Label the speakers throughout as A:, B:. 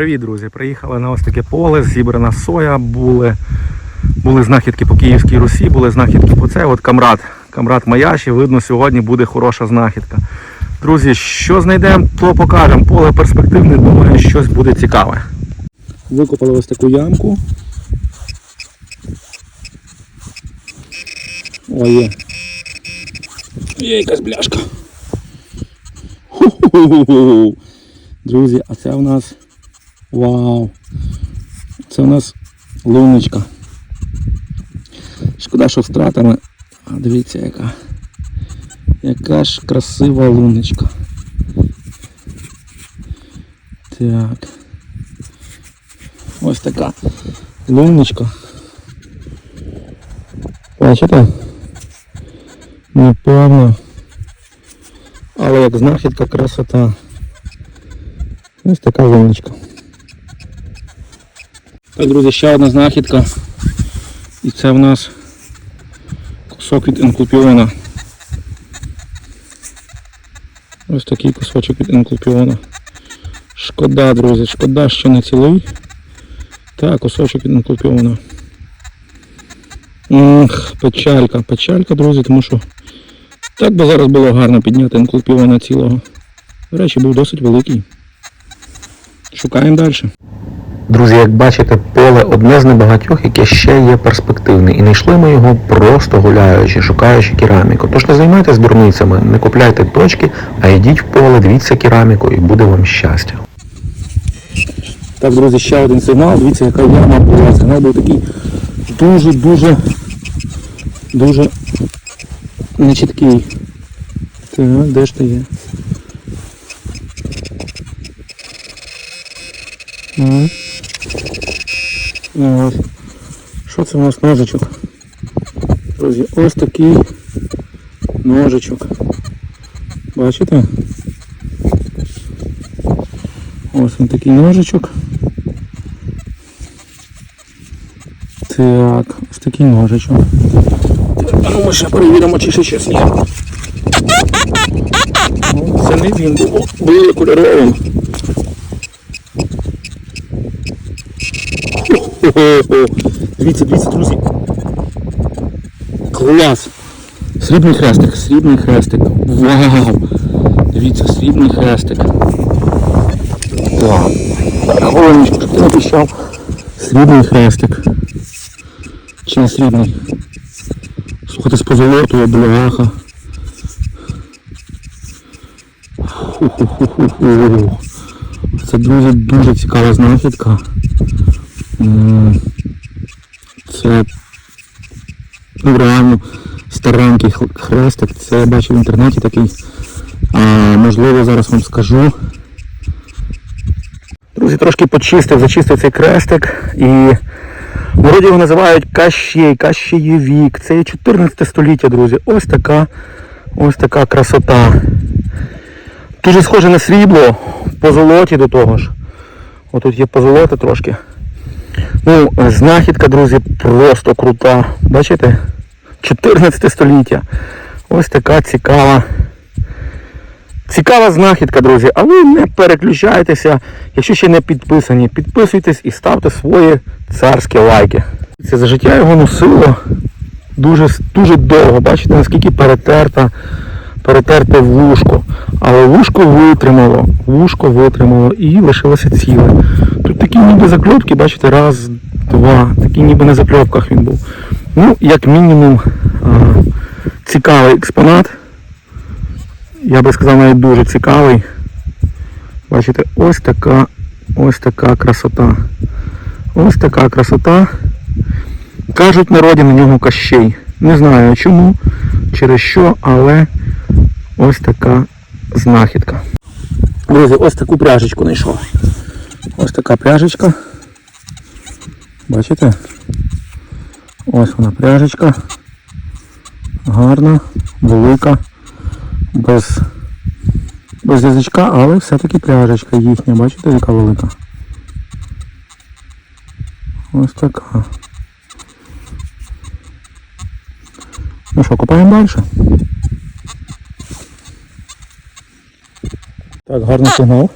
A: Привіт, друзі! Приїхали на ось таке поле, зібрана соя, були, були знахідки по Київській Русі, були знахідки по це. От камрад, камрад Маяші, видно, сьогодні буде хороша знахідка. Друзі, що знайдемо, то покажемо. Поле перспективне, думаю, щось буде цікаве. Викопали ось таку ямку. О, є. Є якась бляшка. Друзі, а це в нас вау! Це у нас луночка. Шкода, що втратили. А дивіться яка. Яка ж красива луночка. Так. Ось така луночка. Бачите? Неповна. Але як знахідка красота. Ось така луночка. Так, друзі, ще одна знахідка. І це в нас кусок від енклупіона. Ось такий кусочок від енклупіона. Шкода, друзі, шкода, що не цілий. Так, кусочок від енклупіона. Ох, печалька, печалька, друзі, тому що так би зараз було гарно підняти енклупіона цілого. До речі, був досить великий. Шукаємо далі. Друзі, як бачите, поле одне з небагатьох, яке ще є перспективне. І знайшли ми його просто гуляючи, шукаючи кераміку. Тож не займайтесь дурницями, не купляйте точки, а йдіть в поле, дивіться кераміку і буде вам щастя. Так, друзі, ще один сигнал. Дивіться, яка яма була. Сигнал був такий дуже-дуже дуже нечіткий. Так, де ж ти є? Ага. Ось. Що це у нас ножичок? Друзі, ось такий ножичок. Бачите? Ось він такий ножичок. Так, ось такий ножичок. А ну ми ще перевіримо, чи ще щось є. Ну, Це не він був, були кольоровим. Хо-хо-хо. Дивіться, дивіться, друзі. Клас! Срібний хрестик, срібний хрестик. Вау! Дивіться, срібний хрестик. Так. Хвилиночку, ти не. Срібний хрестик. Чи не срібний? Слухайте, з позолотою, бляха. Це дуже дуже цікава знахідка. М, Це ну, реально старенький хрестик. Це я бачив в інтернеті такий. А, можливо, зараз вам скажу. Друзі, трошки почистив, зачистив цей крестик і вроді його називають Кащей, Кащеєвік. Це є 14 століття, друзі. Ось така, ось така красота. Дуже схоже на срібло, по золоті до того ж. Отут є позолота трошки. Ну, знахідка, друзі, просто крута. Бачите? 14 століття. Ось така цікава. Цікава знахідка, друзі. А ви не переключайтеся, якщо ще не підписані. Підписуйтесь і ставте свої царські лайки. Це за життя його носило дуже, дуже довго. Бачите, наскільки перетерта, перетерте вушко. Але вушко витримало, вушко витримало і лишилося ціле. Тут такі ніби закльопки, бачите, раз, два, такі ніби на закльопках він був. Ну, як мінімум, цікавий експонат. Я би сказав, навіть дуже цікавий. Бачите, ось така, ось така красота. Ось така красота. Кажуть народі на нього кащей. Не знаю чому, через що, але ось така знахідка. Друзі, ось таку пряжечку знайшов. Ось така пряжечка. Бачите? Ось вона пряжечка. Гарна, велика, без, без язичка, але все-таки пряжечка їхня. Бачите, яка велика? Ось така. Ну що, копаємо далі. Так, гарний сигнал.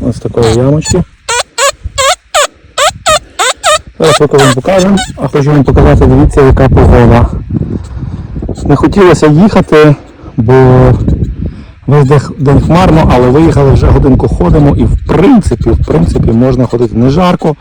A: ось такої ямочки. Зараз поки вам покажемо, а хочу вам показати, дивіться, яка погода. Не хотілося їхати, бо весь день- хмарно, але виїхали вже годинку ходимо і в принципі, в принципі, можна ходити не жарко,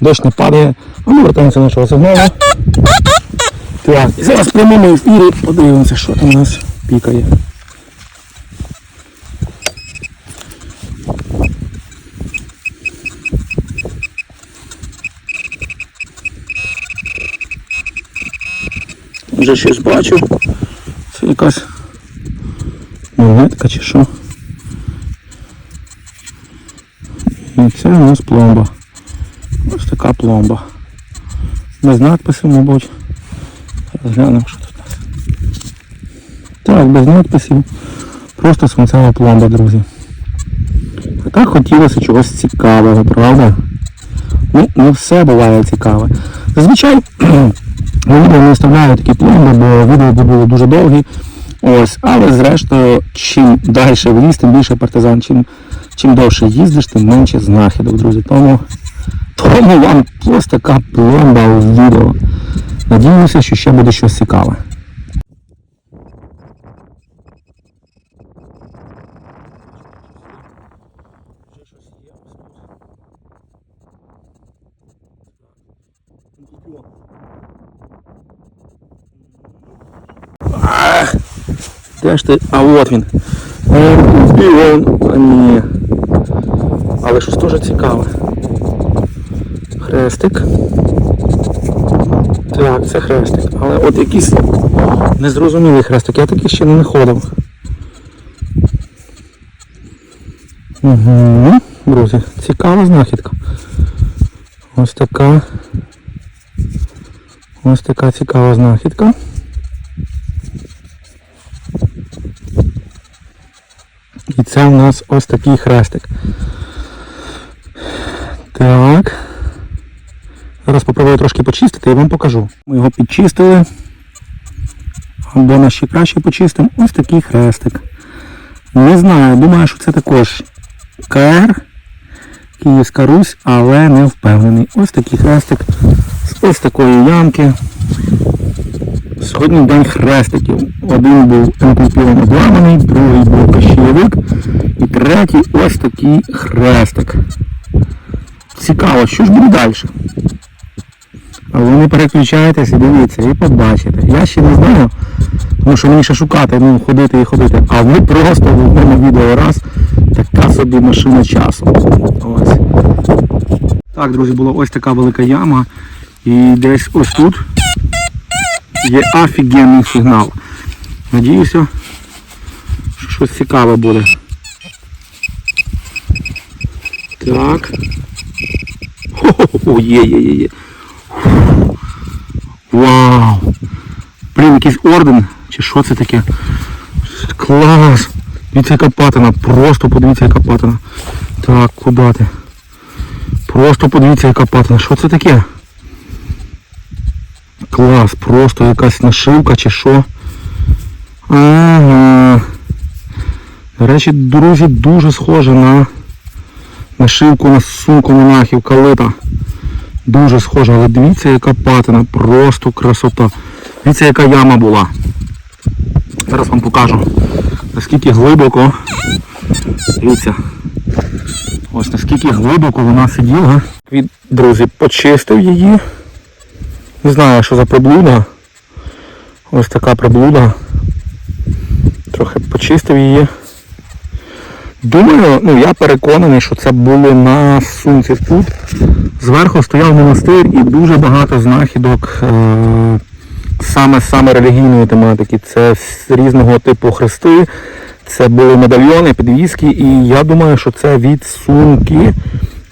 A: дощ не падає, а ми вертаємося до нашого сигналу. Так, і зараз прямому ефірі подивимося, що там у нас пікає. Вже щось бачу. Це якась монетка чи що. І це у нас пломба. Ось така пломба. Без надписів, мабуть. Зараз глянемо, що. Так, без надписів. Просто свинцева пломба, друзі. А так хотілося чогось цікавого, правда? Ну, не все буває цікаве. Зазвичай відео не вставляю такі пломби, бо відео би було дуже довгі. Ось, але зрештою, чим далі в ліс, тим більше партизан, чим, чим довше їздиш, тим менше знахідок, друзі. Тому, тому вам ось така пломба у відео. Надіюся, що ще буде щось цікаве. Де ж ти? А от він. А ні. Але щось теж цікаве. Хрестик. Так, це хрестик. Але от якийсь незрозумілий хрестик. Я такий ще не знаходив. Угу. Друзі, цікава знахідка. Ось така. Ось така цікава знахідка. І це у нас ось такий хрестик. Так. Зараз спробую трошки почистити і вам покажу. Ми його підчистили. Або на ще краще почистимо. Ось такий хрестик. Не знаю, думаю, що це також КР, Київська Русь, але не впевнений. Ось такий хрестик ось такої ямки. Сьогодні день хрестиків. Один був емпульпілом обламаний, другий був кащеєвик і третій ось такий хрестик. Цікаво, що ж буде далі? А ви не переключайтесь і дивіться, і побачите. Я ще не знаю, тому що мені ще шукати, ну, ходити і ходити. А ви просто в одному відео раз така собі машина часу. Ось. Так, друзі, була ось така велика яма. І десь ось тут є офігенний сигнал. Надіюся, що щось цікаве буде. Так. Хо-хо-хо, є, є, є, є. Вау! Блін, якийсь орден, чи що це таке? Клас! Дивіться, яка патина, просто подивіться, яка патина. Так, куди ти? Просто подивіться, яка патина. Що це таке? Клас, просто якась нашивка чи що. Ага. До речі, друзі, дуже схоже на нашивку на сумку монахів калита. Дуже схоже, але дивіться, яка патина, просто красота. Дивіться, яка яма була. Зараз вам покажу, наскільки глибоко. Дивіться. Ось наскільки глибоко вона сиділа. Друзі, почистив її. Не знаю, що за приблуда. Ось така приблуда. Трохи почистив її. Думаю, ну я переконаний, що це було на сумці тут. Зверху стояв монастир і дуже багато знахідок е- саме саме релігійної тематики. Це з різного типу хрести, це були медальйони, підвіски, і я думаю, що це від сумки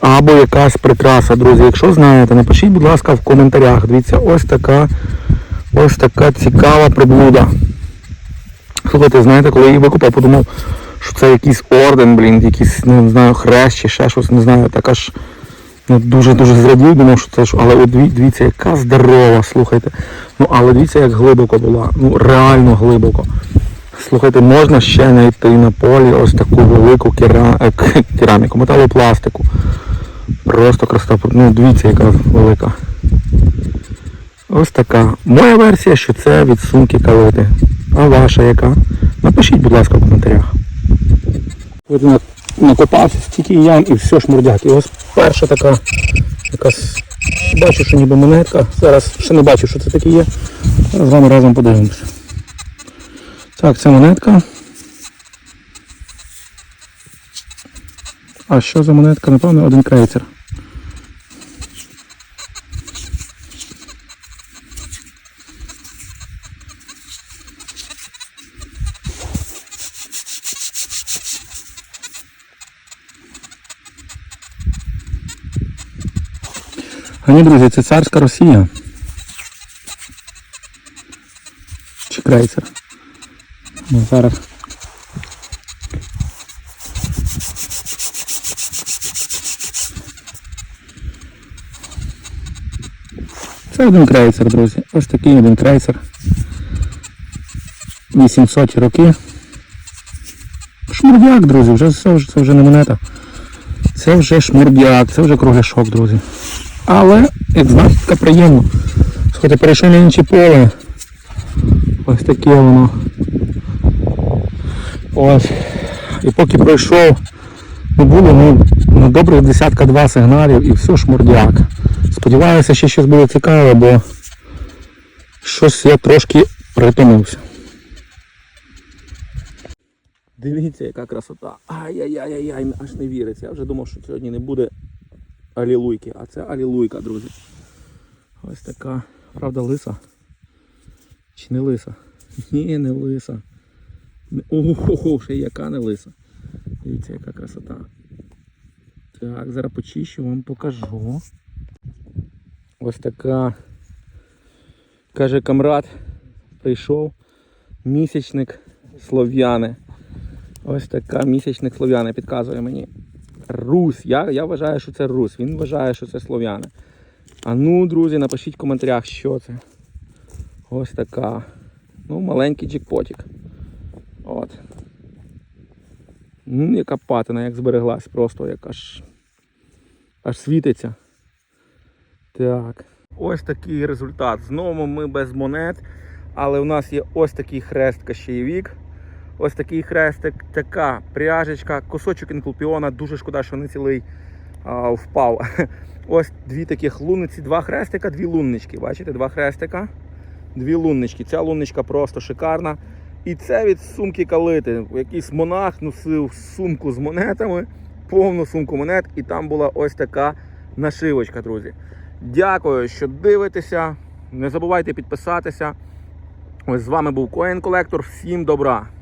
A: або якась прикраса. Друзі, якщо знаєте, напишіть, будь ласка, в коментарях. Дивіться, ось така ось така цікава приблуда. Слухайте, знаєте, коли я її викупав, подумав, що це якийсь орден, блін, якийсь, не знаю, хрест чи ще щось, не знаю, так аж ну, дуже-дуже зрадів, думав, що це ж, але от дивіться, яка здорова, слухайте. Ну, але дивіться, як глибоко була. Ну, реально глибоко. Слухайте, можна ще знайти на полі ось таку велику е, кераміку, металопластику. Просто красота. Ну, дивіться, яка велика. Ось така. Моя версія, що це від сумки калити. А ваша яка? Напишіть, будь ласка, в коментарях. Накопався стільки ям і все шмурдяк. І ось перша така якась. Бачу, що ніби монетка. Зараз ще не бачу, що це таке є. Зараз з вами разом подивимося. Так, це монетка. А що за монетка? Напевно, один крейцер. Ні, друзі, це царська Росія. Чи крейсер. Ну, зараз. Це один крейсер, друзі. Ось такий один крейсер. 800 роки. Шмурдяк, друзі, вже це, вже не монета. Це вже шмурдяк, це вже кругляшок, друзі. Але, як знахідка, приємно. Слухайте, перейшов на інше поле. Ось таке воно. Ось. І поки пройшов, ну було ну, на добрих десятка два сигналів і все шмурдяк. Сподіваюся, ще щось буде цікаве, бо щось я трошки притомився. Дивіться, яка красота. Ай-яй-яй-яй, аж не віриться. Я вже думав, що сьогодні не буде алілуйки, а це алілуйка, друзі. Ось така, правда, лиса. Чи не лиса? Ні, не лиса. Ого, ще яка не лиса. Дивіться, яка красота. Так, зараз почищу, вам покажу. Ось така. Каже камрад, прийшов місячник слов'яни. Ось така місячник слов'яни підказує мені. Русь. Я, я вважаю, що це Русь. Він вважає, що це слов'яни. А ну, друзі, напишіть в коментарях, що це. Ось така. Ну, маленький джекпотик. От. М, яка патина, як збереглась, просто як аж, аж світиться. Так. Ось такий результат. Знову ми без монет, але у нас є ось такий хрест Кащеєвік. Ось такий хрестик, така пряжечка, кусочок інкулпіона. Дуже шкода, що не цілий а, впав. Ось дві таких лунниці, два хрестика, дві луннички. Бачите, два хрестика, дві луннички. Ця лунничка просто шикарна. І це від сумки калити. Якийсь монах носив сумку з монетами, повну сумку монет, і там була ось така нашивочка, друзі. Дякую, що дивитеся. Не забувайте підписатися. Ось з вами був Коін Колектор. Всім добра!